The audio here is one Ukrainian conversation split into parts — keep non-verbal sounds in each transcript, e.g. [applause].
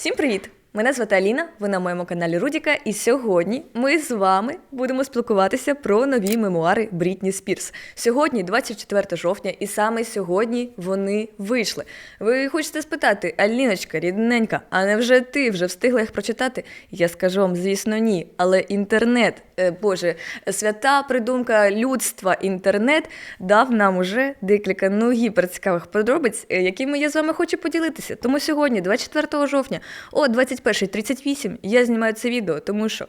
Всім привіт! Мене звати Аліна, ви на моєму каналі Рудіка, і сьогодні ми з вами будемо спілкуватися про нові мемуари Брітні Спірс. Сьогодні, 24 жовтня, і саме сьогодні вони вийшли. Ви хочете спитати, Аліночка, рідненька, а невже ти вже встигла їх прочитати? Я скажу вам, звісно, ні. Але інтернет, е, Боже, свята придумка людства інтернет дав нам уже декілька ну гіперцікавих подробиць, е, якими я з вами хочу поділитися. Тому сьогодні, 24 жовтня, о 21.38, я знімаю це відео, тому що.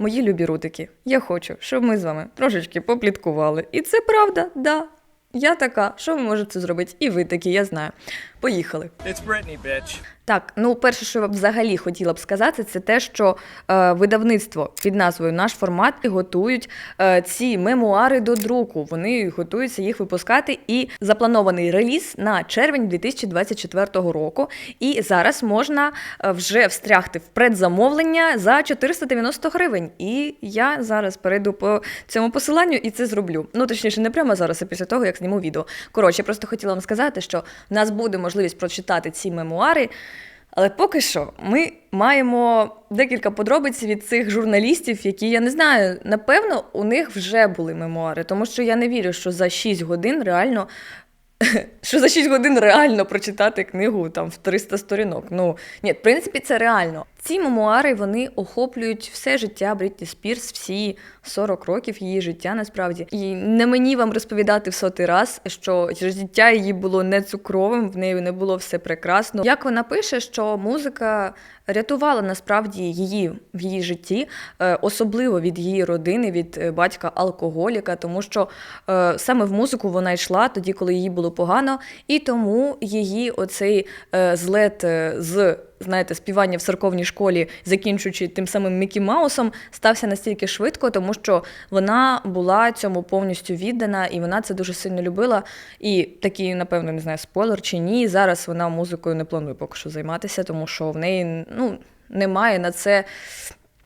Мої любі рутики, я хочу, щоб ми з вами трошечки попліткували. І це правда, да. Я така, що ви можете зробити? І ви такі, я знаю. Поїхали. It's Britney, bitch. Так, ну перше, що я взагалі хотіла б сказати, це те, що е, видавництво під назвою Наш формат готують е, ці мемуари до друку. Вони готуються їх випускати, і запланований реліз на червень 2024 року. І зараз можна е, вже встрягти в предзамовлення за 490 гривень. І я зараз перейду по цьому посиланню і це зроблю. Ну точніше, не прямо зараз, а після того, як зніму відео. Коротше, я просто хотіла вам сказати, що нас буде можливість прочитати ці мемуари. Але поки що ми маємо декілька подробиць від цих журналістів, які я не знаю, напевно, у них вже були мемуари, тому що я не вірю, що за 6 годин реально. [laughs] Що за 6 годин реально прочитати книгу там в 300 сторінок. Ну ні, в принципі, це реально. Ці мемуари вони охоплюють все життя Брітні Спірс, всі 40 років її життя насправді. І не мені вам розповідати в сотий раз, що життя її було не цукровим, в неї не було все прекрасно. Як вона пише, що музика рятувала насправді її в її житті, е, особливо від її родини, від е, батька алкоголіка, тому що е, саме в музику вона йшла тоді, коли їй було погано, і тому її оцей злет з знаєте, співання в церковній школі, закінчуючи тим самим Мікі Маусом, стався настільки швидко, тому що вона була цьому повністю віддана, і вона це дуже сильно любила. І такий, напевно, не знаю, спойлер чи ні. Зараз вона музикою не планує поки що займатися, тому що в неї ну, немає на це.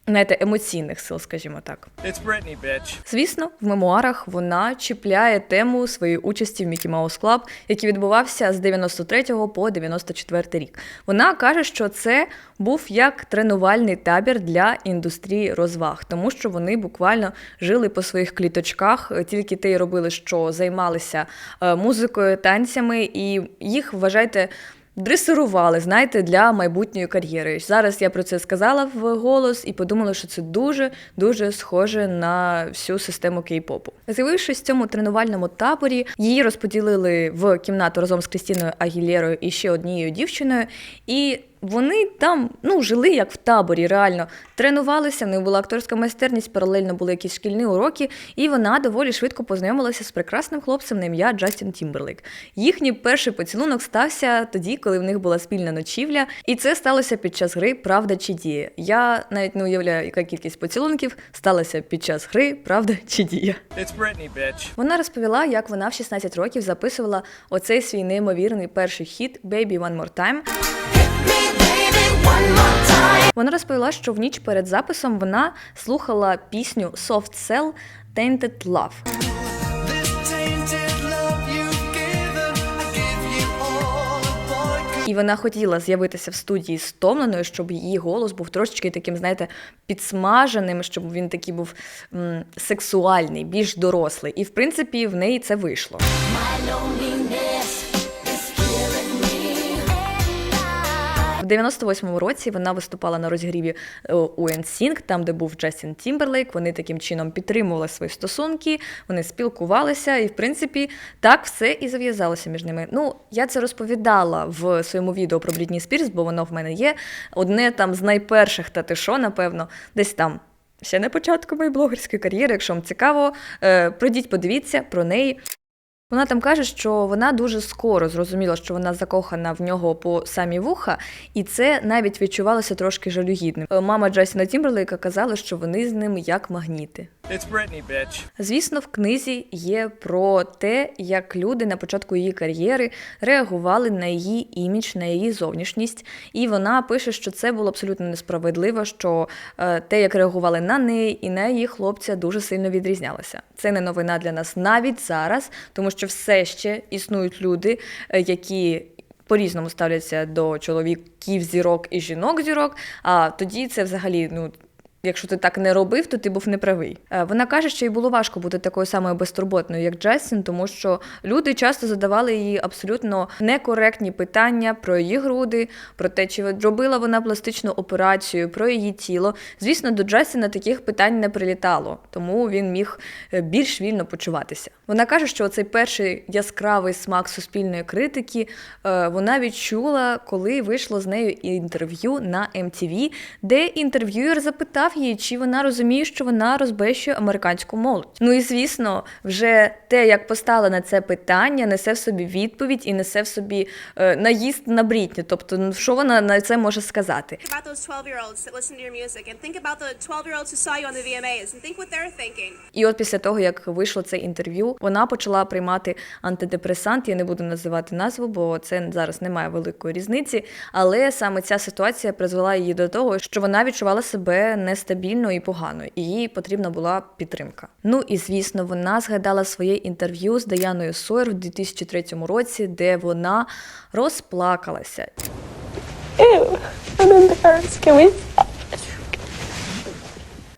Знаєте, емоційних сил, скажімо так. It's Britney, bitch. Звісно, в мемуарах вона чіпляє тему своєї участі в Mickey Mouse Club, який відбувався з 93 по 94 рік. Вона каже, що це був як тренувальний табір для індустрії розваг, тому що вони буквально жили по своїх кліточках, тільки те й робили, що займалися е, музикою, танцями, і їх вважайте. Дресирували, знаєте, для майбутньої кар'єри. Зараз я про це сказала в голос і подумала, що це дуже дуже схоже на всю систему кей-попу. З'явившись в цьому тренувальному таборі, її розподілили в кімнату разом з Крістіною Агілєрою і ще однією дівчиною. І вони там ну жили як в таборі, реально тренувалися. Них була акторська майстерність, паралельно були якісь шкільні уроки, і вона доволі швидко познайомилася з прекрасним хлопцем на ім'я Джастін Тімберлейк. Їхній перший поцілунок стався тоді, коли в них була спільна ночівля, і це сталося під час гри Правда чи дія. Я навіть не уявляю, яка кількість поцілунків сталася під час гри Правда чи дія. It's Britney, bitch. Вона розповіла, як вона в 16 років записувала оцей свій неймовірний перший хіт «Baby One More Time». Вона розповіла, що в ніч перед записом вона слухала пісню Soft Cell Tainted Love. І вона хотіла з'явитися в студії стомленою, щоб її голос був трошечки таким, знаєте, підсмаженим, щоб він такий був м, сексуальний, більш дорослий. І в принципі в неї це вийшло. В 98-му році вона виступала на розгріві е, у NSYNC, там, де був Джастін Тімберлейк. Вони таким чином підтримували свої стосунки, вони спілкувалися, і в принципі так все і зав'язалося між ними. Ну, я це розповідала в своєму відео про Брітні Спірс, бо воно в мене є. Одне там з найперших та ти що, напевно, десь там. Ще на початку моєї блогерської кар'єри, якщо вам цікаво, е, пройдіть, подивіться про неї. Вона там каже, що вона дуже скоро зрозуміла, що вона закохана в нього по самі вуха, і це навіть відчувалося трошки жалюгідним. Е, Мама Джастіна Тімберлейка казала, що вони з ним як магніти. It's Britney, bitch. Звісно, в книзі є про те, як люди на початку її кар'єри реагували на її імідж, на її зовнішність. І вона пише, що це було абсолютно несправедливо, що е, те, як реагували на неї і на її хлопця, дуже сильно відрізнялося. Це не новина для нас навіть зараз, тому що все ще існують люди, е, які по-різному ставляться до чоловіків зірок і жінок зірок. А тоді це взагалі ну. Якщо ти так не робив, то ти був неправий. Е, Вона каже, що їй було важко бути такою самою безтурботною, як Джастін, тому що люди часто задавали їй абсолютно некоректні питання про її груди, про те, чи робила вона пластичну операцію, про її тіло. Звісно, до Джастіна таких питань не прилітало, тому він міг е, більш вільно почуватися. Вона каже, що цей перший яскравий смак суспільної критики е, вона відчула, коли вийшло з нею інтерв'ю на MTV, де інтерв'юєр запитав її, чи вона розуміє, що вона розбещує американську молодь. Ну і звісно, вже те, як постала на це питання, несе в собі відповідь і несе в собі е, наїзд на Брітні. Тобто, ну, що вона на це може сказати? Think about those 12 year olds that listen to your music and think about the 12 year olds who saw you on the VMAs and think what they're thinking. І от після того, як вийшло це інтерв'ю, вона почала приймати антидепресант. Я не буду називати назву, бо це зараз немає великої різниці. Але саме ця ситуація призвела її до того, що вона відчувала себе нестабільно і погано, і їй потрібна була підтримка. Ну і звісно, вона згадала своє інтерв'ю з Даяною Сойер в 2003 році, де вона розплакалася. Ew, I'm embarrassed. Can we stop?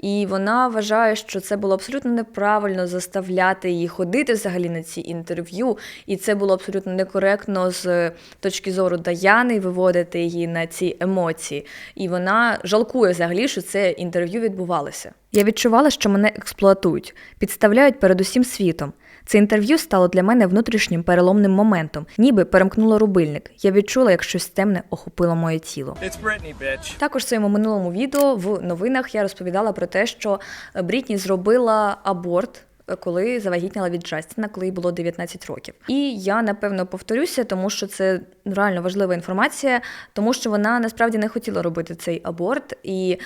І вона вважає, що це було абсолютно неправильно заставляти її ходити взагалі на ці інтерв'ю, і це було абсолютно некоректно з точки зору Даяни виводити її на ці емоції. І вона жалкує взагалі, що це інтерв'ю відбувалося. Я відчувала, що мене експлуатують, підставляють перед усім світом. Це інтерв'ю стало для мене внутрішнім переломним моментом, ніби перемкнуло рубильник. Я відчула, як щось темне охопило моє тіло. Britney, bitch. Також в своєму минулому відео в новинах я розповідала про те, що Брітні зробила аборт. Коли завагітніла від Джастіна, коли їй було 19 років, і я напевно повторюся, тому що це реально важлива інформація, тому що вона насправді не хотіла робити цей аборт, і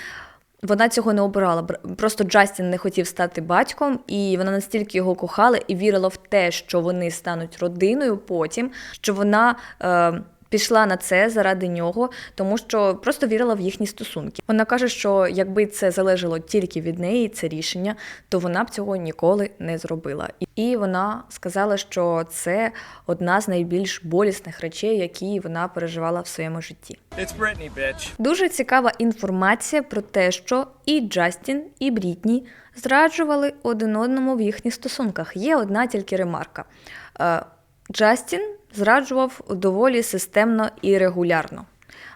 вона цього не обирала. Просто Джастін не хотів стати батьком, і вона настільки його кохала і вірила в те, що вони стануть родиною потім, що вона. Е- Пішла на це заради нього, тому що просто вірила в їхні стосунки. Вона каже, що якби це залежало тільки від неї, це рішення, то вона б цього ніколи не зробила. І вона сказала, що це одна з найбільш болісних речей, які вона переживала в своєму житті. It's Britney, bitch. Дуже цікава інформація про те, що і Джастін, і Брітні зраджували один одному в їхніх стосунках. Є одна тільки ремарка. Е, Джастін зраджував доволі системно і регулярно,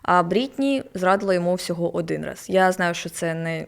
а Брітні зрадила йому всього один раз. Я знаю, що це не.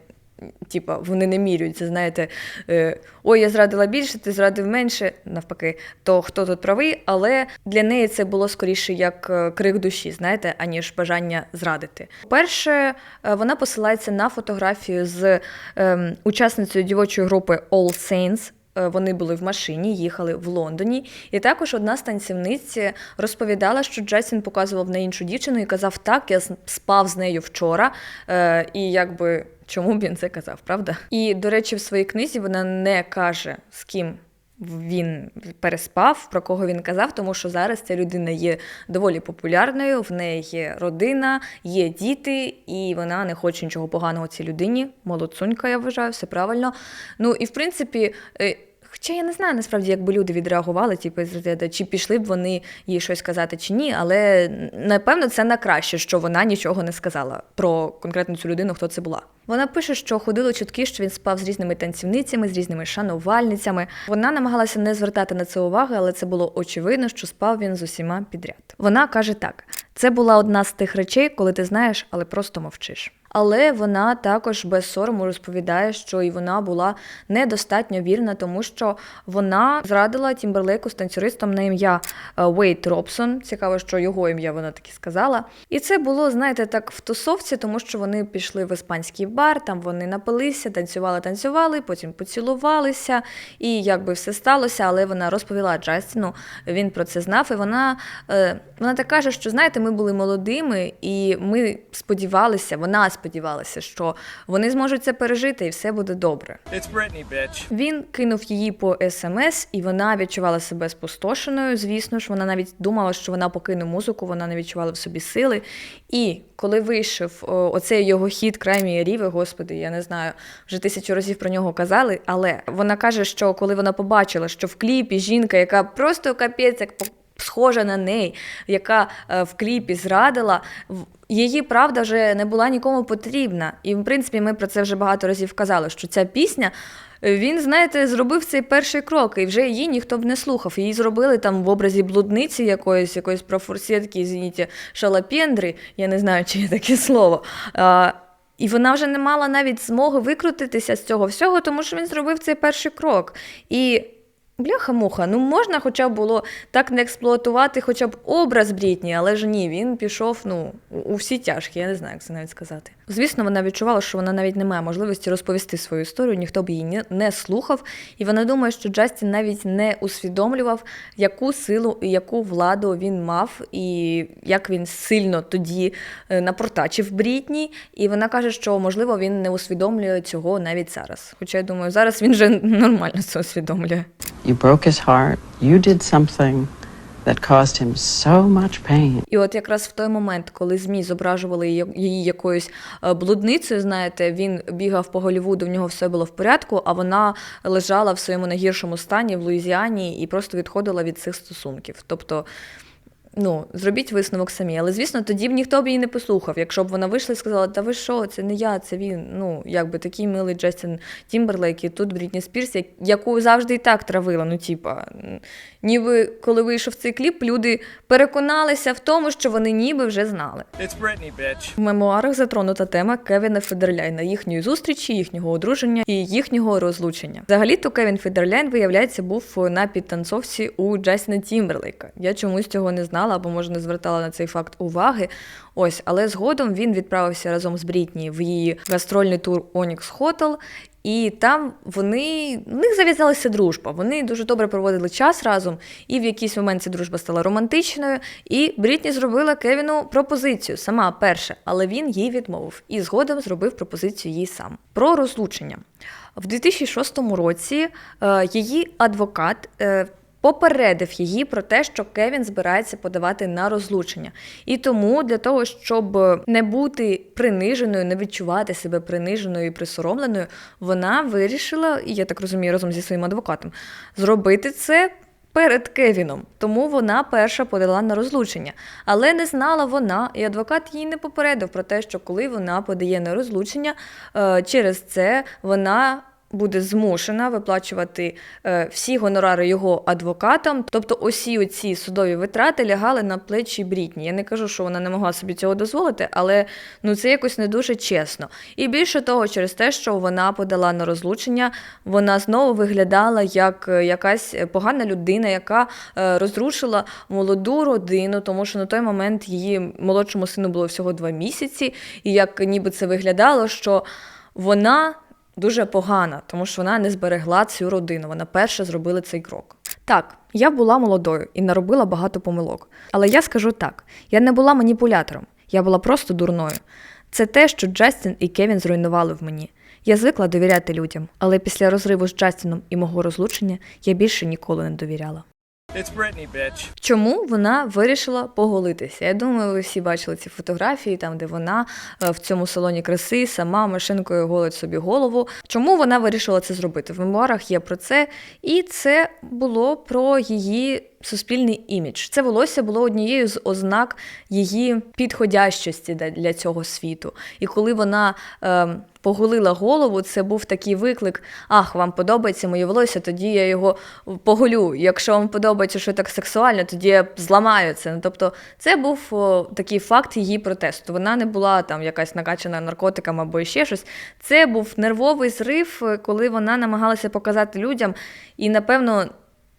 Типа, вони не міряються, знаєте, е, ой, я зрадила більше, ти зрадив менше, навпаки, то хто тут правий, але для неї це було скоріше як е, крик душі, знаєте, аніж бажання зрадити. Перше, е, вона посилається на фотографію з ем, учасницею дівочої групи All Saints. Е, Вони були в машині, їхали в Лондоні. І також одна з танцівниць розповідала, що Джастін показував на іншу дівчину і казав: так, я спав з нею вчора. Е, і якби чому б він це казав, правда? І, до речі, в своїй книзі вона не каже, з ким він переспав, про кого він казав, тому що зараз ця людина є доволі популярною, в неї є родина, є діти, і вона не хоче нічого поганого цій людині. Молодцунька, я вважаю, все правильно. Ну і в принципі. Хоча я не знаю насправді, як би люди відреагували, типу, чи пішли б вони їй щось казати, чи ні, але напевно це на краще, що вона нічого не сказала про конкретну цю людину, хто це була. Вона пише, що ходили чутки, що він спав з різними танцівницями, з різними шанувальницями. Вона намагалася не звертати на це уваги, але це було очевидно, що спав він з усіма підряд. Вона каже так: це була одна з тих речей, коли ти знаєш, але просто мовчиш. Але вона також без сорому розповідає, що і вона була недостатньо вірна, тому що вона зрадила Тімберлейку з танцюристом на ім'я е, Уейт Робсон. Цікаво, що його ім'я вона таки сказала. І це було, знаєте, так в тусовці, тому що вони пішли в іспанський бар, там вони напилися, танцювали, танцювали, потім поцілувалися, і якби все сталося, але вона розповіла Джастіну, він про це знав, і вона, е, вона так каже, що знаєте, ми були молодими, і ми сподівалися, вона сподівалася, що вони зможуть це пережити, і все буде добре. It's Britney, bitch. Він кинув її по смс, і вона відчувала себе спустошеною. Звісно ж, вона навіть думала, що вона покине музику, вона не відчувала в собі сили. І коли вийшов о, оцей його хід Краймі Ріви, господи, я не знаю, вже тисячу разів про нього казали. Але вона каже, що коли вона побачила, що в кліпі жінка, яка просто капець, як схожа на неї, яка е, в кліпі зрадила. Її правда вже не була нікому потрібна. І в принципі, ми про це вже багато разів казали, що ця пісня. е, Він, знаєте, зробив цей перший крок, і вже її ніхто б не слухав. Її зробили там в образі блудниці якоїсь, якоїсь профорсетки, извините, шалапендри, я не знаю, чи є таке слово. А, і вона вже не мала навіть змоги викрутитися з цього всього, тому що він зробив цей перший крок. І бляха-муха, ну можна хоча б було так не експлуатувати хоча б образ Брітні, але ж ні, він пішов ну, у- всі тяжкі, я не знаю, як це навіть сказати. Звісно, вона відчувала, що вона навіть не має можливості розповісти свою історію, ніхто б її не, слухав. І вона думає, що Джастін навіть не усвідомлював, яку силу і яку владу він мав, і як він сильно тоді е, напортачив Брітні. І вона каже, що можливо він не усвідомлює цього навіть зараз. Хоча я думаю, зараз він вже нормально це усвідомлює. You broke his heart. You did something that caused him so much pain. І от якраз в той момент, коли ЗМІ зображували її- якоюсь е, блудницею, знаєте, він бігав по Голлівуду, в нього все було в порядку, а вона лежала в своєму найгіршому стані в Луїзіані і просто відходила від цих стосунків. Тобто. Ну, зробіть висновок самі. Але звісно, тоді б ніхто б її не послухав. Якщо б вона вийшла і сказала, та ви що, це не я, це він. Ну, якби такий милий Джастін Тімберлейк, і тут Брітні Спірс, як- яку завжди і так травила. Ну, типа, ніби коли вийшов цей кліп, люди переконалися в тому, що вони ніби вже знали. It's Britney, bitch. В мемуарах затронута тема Кевіна Федерляйна, їхньої зустрічі, їхнього одруження і їхнього розлучення. Взагалі-то Кевін Федерляйн, виявляється, був на підтанцовці у Джастіна Тімберлейка. Я чомусь цього не знала або може не звертала на цей факт уваги. Ось, але згодом він відправився разом з Брітні в її гастрольний тур Onyx Hotel. І там вони в них зав'язалася дружба. Вони дуже добре проводили час разом, і в якийсь момент ця дружба стала романтичною. І Брітні зробила Кевіну пропозицію сама перша, але він їй відмовив і згодом зробив пропозицію їй сам. Про розлучення в 2006 році е, її адвокат. Е, Попередив її про те, що Кевін збирається подавати на розлучення. І тому для того, щоб не бути приниженою, не відчувати себе приниженою і присоромленою, вона вирішила, і я так розумію, разом зі своїм адвокатом, зробити це перед Кевіном. Тому вона перша подала на розлучення. Але не знала вона, і адвокат їй не попередив про те, що коли вона подає на розлучення, е, через це вона. Буде змушена виплачувати е, всі гонорари його адвокатам, тобто усі оці судові витрати лягали на плечі Брітні. Я не кажу, що вона не могла собі цього дозволити, але ну це якось не дуже чесно. І більше того, через те, що вона подала на розлучення, вона знову виглядала як е, якась погана людина, яка е, розрушила молоду родину, тому що на той момент її молодшому сину було всього два місяці, і як ніби це виглядало, що вона дуже погана, тому що вона не зберегла цю родину. Вона перша зробила цей крок. Так, я була молодою і наробила багато помилок. Але я скажу так: я не була маніпулятором, я була просто дурною. Це те, що Джастін і Кевін зруйнували в мені. Я звикла довіряти людям, але після розриву з Джастіном і мого розлучення я більше ніколи не довіряла. It's Britney, bitch. Чому вона вирішила поголитися? Я думаю, ви всі бачили ці фотографії, там де вона е, в цьому салоні краси сама машинкою голить собі голову. Чому вона вирішила це зробити? В мемуарах є про це, і це було про її суспільний імідж. Це волосся було однією з ознак її підходящості для- цього світу. І коли вона е, поголила голову, це був такий виклик: ах, вам подобається моє волосся, тоді я його поголю. Якщо вам подобається, що так сексуально, тоді я зламаю це. Ну, тобто, це був о, такий факт її протесту. Вона не була там якась накачана наркотиками або ще щось. Це був нервовий зрив, коли вона намагалася показати людям, і напевно.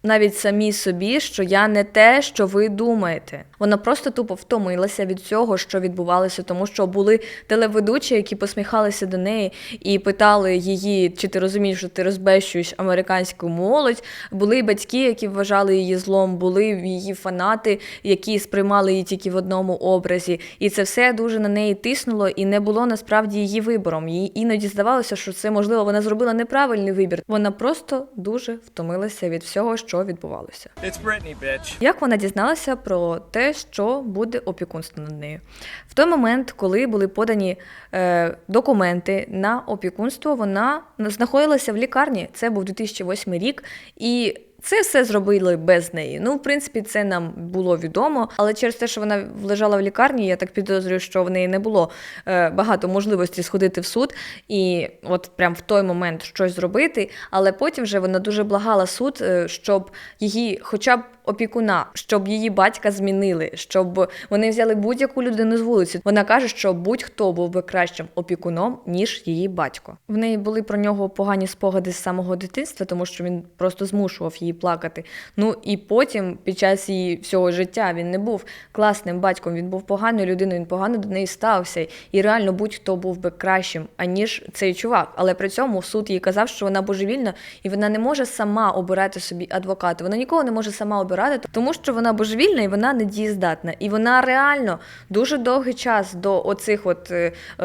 Навіть самі собі, що я не те, що ви думаєте. Вона просто тупо втомилася від цього, що відбувалося, тому що були телеведучі, які посміхалися до неї і питали її, чи ти розумієш, що ти розбещуєш американську молодь. Були батьки, які вважали її злом, були її фанати, які сприймали її тільки в одному образі. І це все дуже на неї тиснуло і не було насправді її вибором. Їй іноді здавалося, що це можливо вона зробила неправильний вибір. Вона просто дуже втомилася від всього, що відбувалося. It's Britney, bitch. Як вона дізналася про те, що буде опікунство над нею? В той момент, коли були подані е, документи на опікунство, вона знаходилася в лікарні. Це був 2008 рік, і Це все зробили без неї. Ну, в принципі, це нам було відомо, але через те, що вона лежала в лікарні, я так підозрюю, що в неї не було е, багато можливості сходити в суд і от прям в той момент щось зробити. Але потім вже вона дуже благала суд, е, щоб її, хоча б опікуна, щоб її батька змінили, щоб вони взяли будь-яку людину з вулиці. Вона каже, що будь-хто був би кращим опікуном, ніж її батько. В неї були про нього погані спогади з самого дитинства, тому що він просто змушував її плакати. Ну і потім, під час її всього життя, він не був класним батьком, він був поганою людиною, він погано до неї стався. І реально будь-хто був би кращим, аніж цей чувак. Але при цьому суд їй казав, що вона божевільна і вона не може сама обирати собі адвоката. Вона нікого не може сама обирати, тому що вона божевільна і вона недієздатна. І вона реально дуже довгий час до оцих от е, е,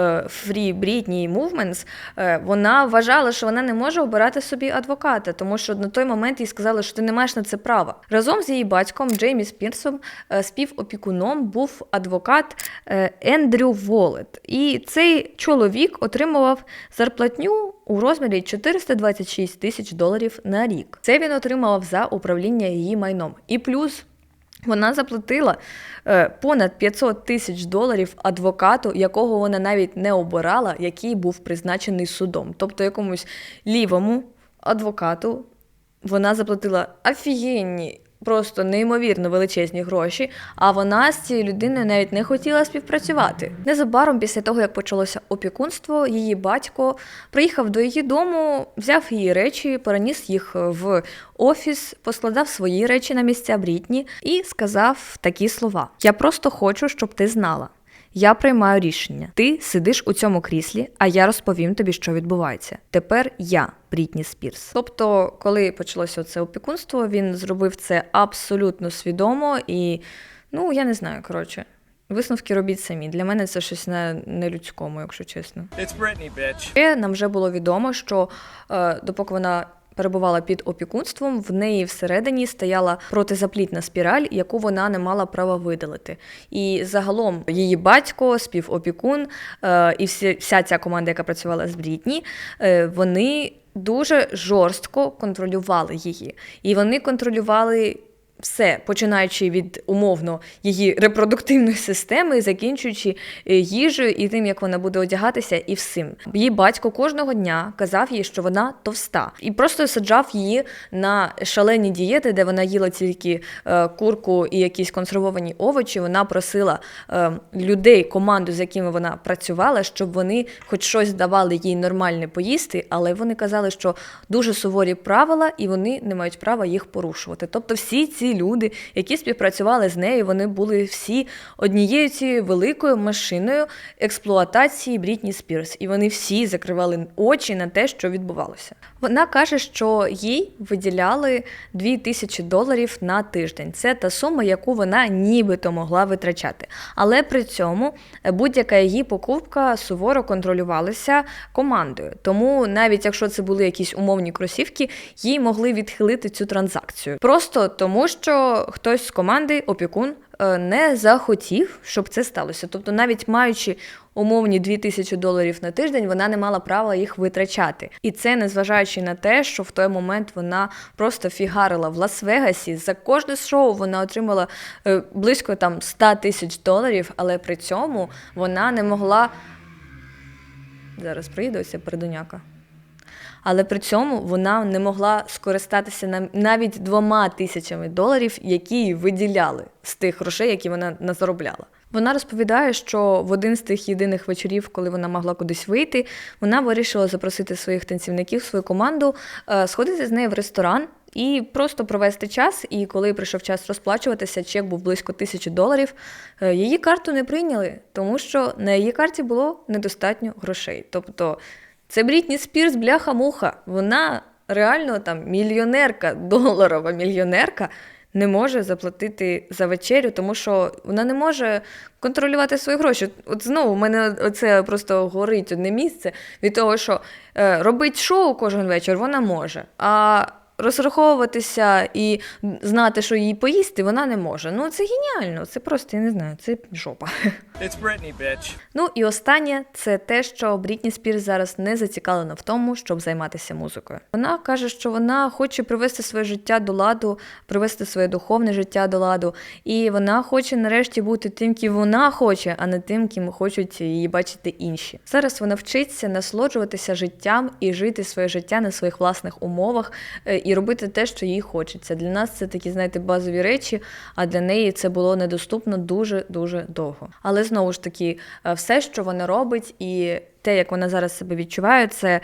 Free Britney Movements, е, вона вважала, що вона не може обирати собі адвоката, тому що на той момент їй сказали, що ти не маєш на це права. Разом з її батьком Джеймі Спірсом е, співопікуном був адвокат е, Ендрю Волет. І цей чоловік отримував зарплатню у розмірі 426 тисяч доларів на рік. Це він отримав за управління її майном. І плюс вона заплатила е, понад 500 тисяч доларів адвокату, якого вона навіть не обирала, який був призначений судом. Тобто якомусь лівому адвокату вона заплатила офігенні, просто неймовірно величезні гроші, а вона з цією людиною навіть не хотіла співпрацювати. Незабаром після того, як почалося опікунство, її батько приїхав до її дому, взяв її речі, переніс їх в офіс, поскладав свої речі на місця Брітні і сказав такі слова: Я просто хочу, щоб ти знала. Я приймаю рішення. Ти сидиш у цьому кріслі, а я розповім тобі, що відбувається. Тепер я Брітні Спірс. Тобто, коли почалося це опікунство, він зробив це абсолютно свідомо і, ну я не знаю, коротше. Висновки робіть самі. Для мене це щось на нелюдському, якщо чесно. It's Britney, bitch. Нам вже було відомо, що е, допоки вона перебувала під опікунством, в неї всередині стояла протизаплітна спіраль, яку вона не мала права видалити. І загалом її батько, співопікун е, і вся ця команда, яка працювала з Брітні, е, вони дуже жорстко контролювали її. І вони контролювали все, починаючи від умовно її репродуктивної системи, закінчуючи е, їжею і тим, як вона буде одягатися, і всім. Її батько кожного дня казав їй, що вона товста, і просто саджав її на шалені дієти, де вона їла тільки е, курку і якісь консервовані овочі. Вона просила е, людей, команду, з якими вона працювала, щоб вони хоч щось давали їй нормальне поїсти, але вони казали, що дуже суворі правила, і вони не мають права їх порушувати. Тобто, всі ці люди, які співпрацювали з нею, вони були всі однією цією великою машиною експлуатації Брітні Спірс, і вони всі закривали очі на те, що відбувалося. Вона каже, що їй виділяли 2000 доларів на тиждень. Це та сума, яку вона нібито могла витрачати. Але при цьому будь-яка її покупка суворо контролювалася командою. Тому навіть якщо це були якісь умовні кросівки, їй могли відхилити цю транзакцію. Просто тому, що хтось з команди, опікун, не захотів, щоб це сталося. Тобто, навіть маючи умовні 2000 доларів на тиждень, вона не мала права їх витрачати. І це незважаючи на те, що в той момент вона просто фігарила в Лас-Вегасі. За кожне шоу вона отримала е, близько там 100 тисяч доларів, але при цьому вона не могла. Зараз приїду, ось я передуняка. Але при цьому вона не могла скористатися навіть двома тисячами доларів, які їй виділяли з тих грошей, які вона назаробляла. Вона розповідає, що в один з тих єдиних вечорів, коли вона могла кудись вийти, вона вирішила запросити своїх танцівників, свою команду, е, сходити з нею в ресторан і просто провести час. І коли прийшов час розплачуватися, чек був близько тисячі доларів. е, Її карту не прийняли, тому що на її карті було недостатньо грошей. Тобто це Брітні Спірс, бляха-муха. Вона реально там мільйонерка, [laughs] доларова мільйонерка, не може заплатити за вечерю, тому що вона не може контролювати свої гроші. От знову в мене це просто горить одне місце від того, що е, робить шоу кожен вечір вона може. А розраховуватися і знати, що їй поїсти, вона не може. Ну це геніально, це просто я не знаю, це жопа. [laughs] It's Britney, bitch. Ну і останнє це те, що Брітні Спірс зараз не зацікавлена в тому, щоб займатися музикою. Вона каже, що вона хоче привести своє життя до ладу, привести своє духовне життя до ладу, і вона хоче нарешті бути тим, ким вона хоче, а не тим, ким хочуть її бачити інші. Зараз вона вчиться насолоджуватися життям і жити своє життя на своїх власних умовах е, і робити те, що їй хочеться. Для нас це такі, знаєте, базові речі, а для неї це було недоступно дуже дуже довго. Але знову ж таки, е, все, що вона робить, і те, як вона зараз себе відчуває, це.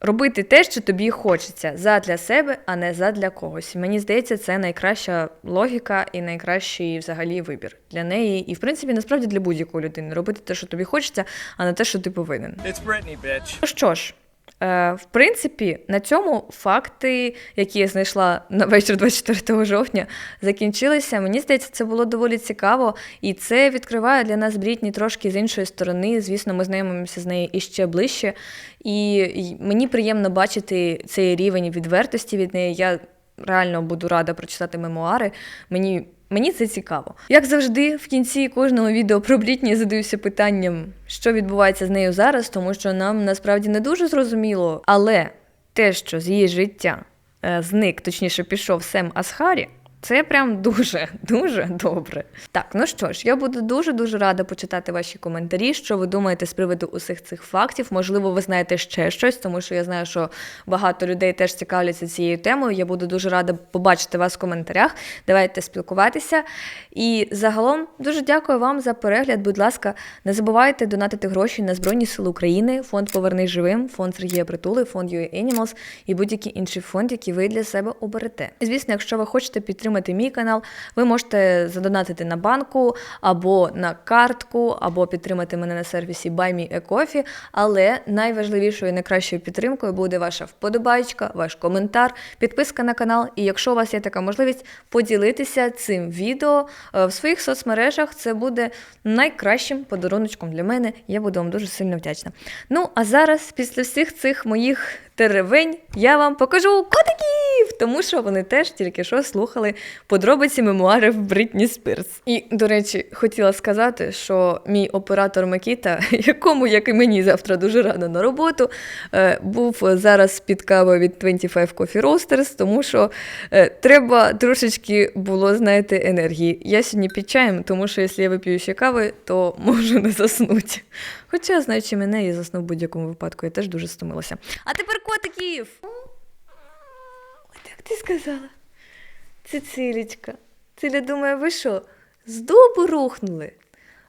Робити те, що тобі хочеться, задля себе, а не задля когось. Мені здається, це найкраща логіка і найкращий взагалі вибір для неї, і в принципі насправді для будь-якої людини робити те, що тобі хочеться, а не те, що ти повинен. It's Britney, bitch. Ну що ж, в принципі, на цьому факти, які я знайшла на вечір 24 жовтня, закінчилися. Мені здається, це було доволі цікаво, і це відкриває для нас Брітні трошки з іншої сторони. Звісно, ми знайомимося з нею іще ближче. І мені приємно бачити цей рівень відвертості від неї. Я реально буду рада прочитати мемуари. Мені. Мені це цікаво. Як завжди, в кінці кожного відео про Брітні задаюся питанням, що відбувається з нею зараз, тому що нам насправді не дуже зрозуміло. Але те, що з її життя е, зник, точніше, пішов Сем Асхарі, це прям дуже [laughs] дуже добре. Так, ну що ж, я буду дуже дуже рада почитати ваші коментарі, що ви думаєте з приводу усіх цих фактів. Можливо, ви знаєте ще щось, тому що я знаю, що багато людей теж цікавляться цією темою. Я буду дуже рада побачити вас в коментарях. Давайте спілкуватися. І загалом дуже дякую вам за перегляд. Будь ласка, не забувайте донатити гроші на Збройні Сили України, фонд Повернись живим, фонд Сергія Притули, фонд UA Animals і будь-який інший фонд, який ви для себе оберете. Звісно, якщо ви хочете підтримати мій канал, ви можете задонатити на банку або на картку, або підтримати мене на сервісі BuyMeACoffee, але найважливішою і найкращою підтримкою буде ваша вподобайка, ваш коментар, підписка на канал. І якщо у вас є така можливість поділитися цим відео е, в своїх соцмережах, це буде найкращим подаруночком для мене. Я буду вам дуже сильно вдячна. Ну а зараз, після всіх цих моїх теревень, я вам покажу котиків, тому що вони теж тільки що слухали подробиці мемуарів Бритні Спірс. І, до речі, хотіла сказати, що мій оператор Микіта, [laughs] якому, як і мені, завтра дуже рано на роботу, е, був зараз під кавою від 25 Coffee Roasters, тому що е, треба трошечки було, знаєте, енергії. Я сьогодні під чаєм, тому що якщо я вип'ю ще кави, то [laughs] можу не заснути. Хоча, знаючи мене, я засну в будь-якому випадку, я теж дуже стомилася. А тепер котиків! От як ти сказала? Цицилічка. Циля думає, ви що, з дубу рухнули?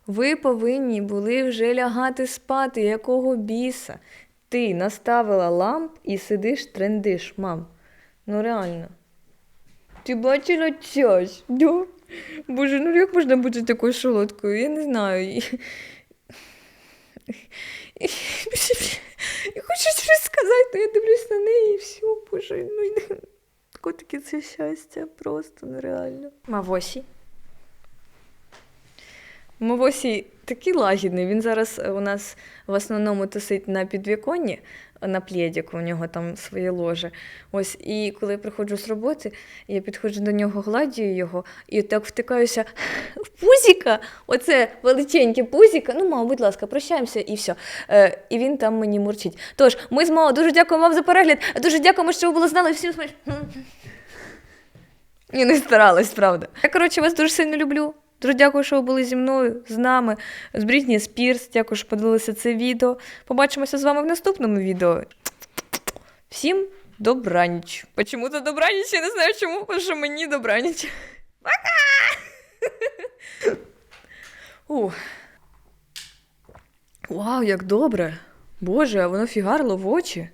Ви повинні були вже лягати спати, якого біса. Ти наставила ламп і сидиш трендиш, мам. Ну реально. Ти бачила час? Да? Боже, ну як можна бути такою солодкою? Я не знаю. І- хочу щось сказати, то я дивлюсь на неї і все, боже, ну і котики це щастя, просто нереально. Мавосі. Мавосі такий лагідний. Він зараз е, у нас в основному тусить на підвіконні, е, на плєдіку, у нього там своє ложе. Ось, і коли я приходжу з роботи, я підходжу до нього, гладію його і так втикаюся [laughs] в пузіка. Оце величеньке пузіка. Ну, мама, будь ласка, прощаємося і все. Е, і він там мені мурчить. Тож, ми з мамою дуже дякуємо вам за перегляд. Дуже дякуємо, що ви були з нами. Всім смач. І [laughs] не старалась, правда. Я, коротше, вас дуже сильно люблю. Дуже дякую, що ви були зі мною, з нами, з Брітні Спірс. Дякую, що подивилися це відео. Побачимося з вами в наступному відео. Всім добраніч. Почому це добраніч? Я не знаю чому, тому що мені добраніч. Пока! [laughs] Вау, як добре. Боже, а воно фігарло в очі.